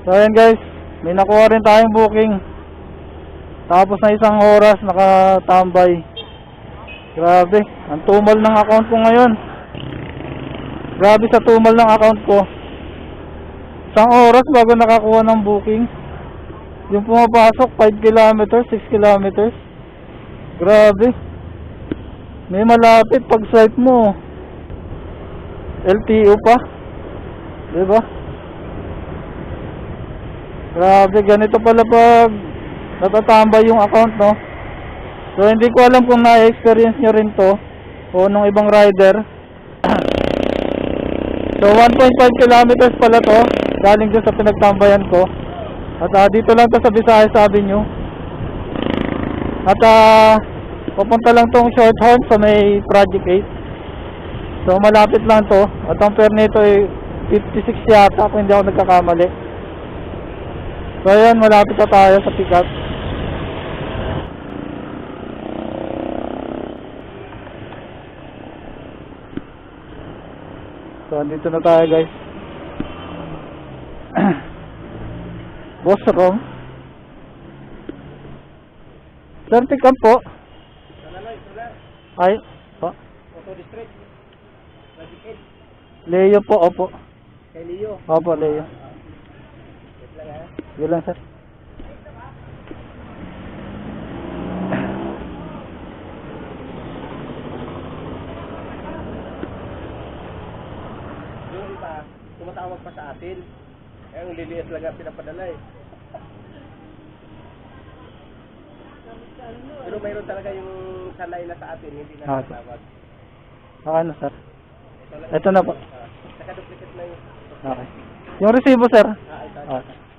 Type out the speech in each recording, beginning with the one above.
So ayan guys, may nakuha rin tayong booking. Tapos na isang oras nakatambay. Grabe, ang tumal ng account ko ngayon. Grabe sa tumal ng account ko. Isang oras bago nakakuha ng booking. Yung pumapasok 5 kilometers, 6 kilometers. Grabe. May malapit pag swipe mo. LTO pa. 'Di ba? Grabe, ganito pala pag natatambay yung account, no? So, hindi ko alam kung na-experience nyo rin to o nung ibang rider. so, 1.5 kilometers pala to galing dyan sa pinagtambayan ko. At ah, dito lang to sa Visayas Avenue. At ah, papunta lang tong short horn sa may Project 8. So, malapit lang to. At ang fare nito ay 56 yata kung hindi ako nagkakamali. So ayan, malapit na tayo sa pick up. So andito na tayo guys. Boss Rom. Sir, pick up po. Ay, po. Auto District. Leo po, opo. Kay Leo. Opo, Leo. Yun lang sir. Yung iba, tumatawag pa sa atin. Eh, ang liliit lang ang pinapadala eh. Pero mayroon talaga yung sanay na sa atin, hindi na Ah, tatawag. Okay na sir. Ito. Ito na po. Ah, nakaduplicate na yung... Okay. Yung resibo sir. Ah, ito. Okay.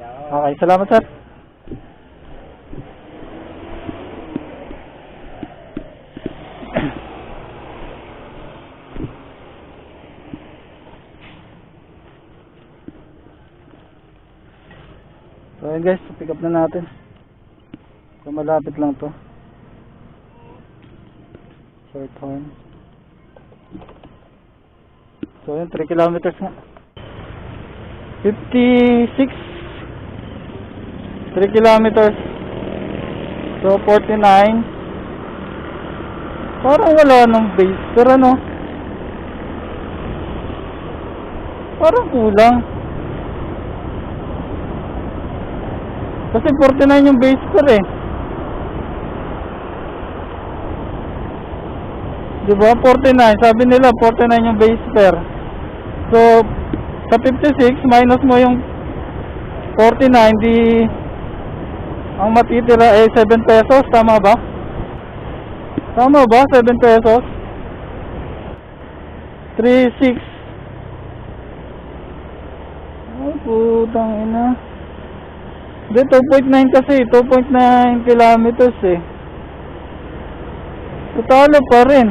Okay, salamat sir. So yun guys, pick up na natin. So malapit lang to. Short horn. So yun, 3 kilometers nga. 56 3 kilometers. So, 49. Parang wala nang base. Pero ano? Parang kulang. Kasi 49 yung base per eh. Diba? 49. Sabi nila 49 yung base per. So, sa 56, minus mo yung 49, di ang matitira ay 7 pesos, tama ba? Tama ba? 7 pesos? 3, 6. Ay, putang ina. Hindi, 2.9 kasi. 2.9 kilometers eh. Totalo pa rin.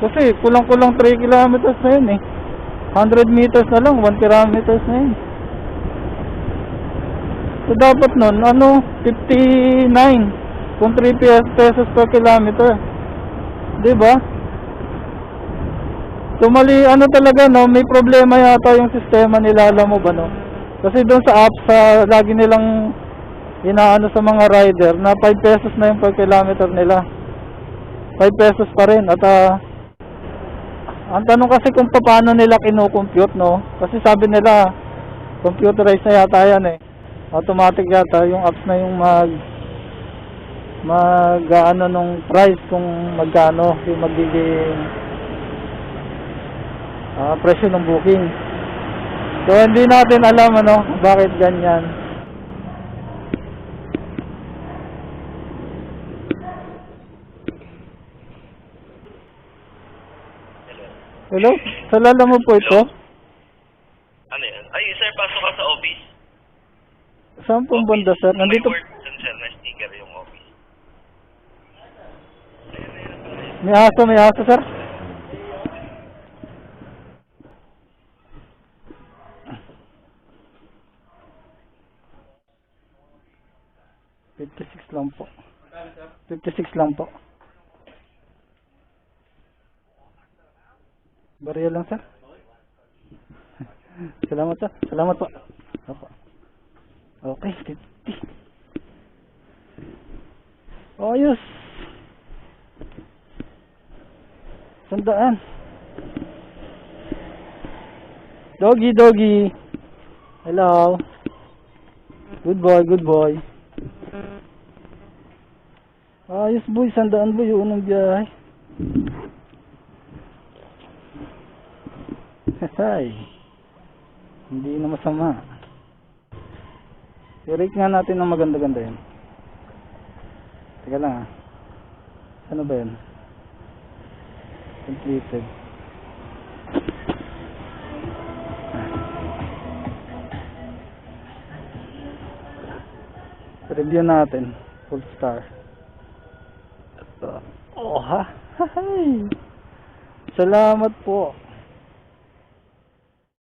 Kasi kulang-kulang 3 kilometers na yun eh. 100 meters na lang, 1 kilometers na yun. So dapat nun, ano, 59 kung 3 pe- pesos per kilometer. 'Di ba? So mali, ano talaga, no, may problema yata yung sistema nila, alam mo ba, no? Kasi doon sa app, sa lagi nilang inaano sa mga rider, na 5 pesos na yung per kilometer nila. 5 pesos pa rin. At ah, ang tanong kasi kung paano nila kinukompute, no? Kasi sabi nila, computerized na yata yan eh. Automatic yata yung apps na yung mag mag ano nung price kung magkano yung magiging ah, presyo ng booking. So hindi natin alam ano bakit ganyan. Hello? Salala mo po ito? Ano yan? Ay, sir, pasok ka sa office. Saan pong banda sir? Nandito May word dun, sir, na sticker yung office. may aso, may aso sir. Fifty-six lang po. Fifty-six lang po. Barya lang sir. Salamat po. Salamat po. Opo. Okay, 50. Ayos. Sandaan. Doggy, doggy. Hello. Good boy, good boy. Ayos boy, sandaan boy, yung unang biyahe. Hay. Hindi na masama. I-rate nga natin ng maganda-ganda yun. Teka lang ah. Ano ba yun? Completed. Review natin. Full star. Ito. Oh ha. Salamat po.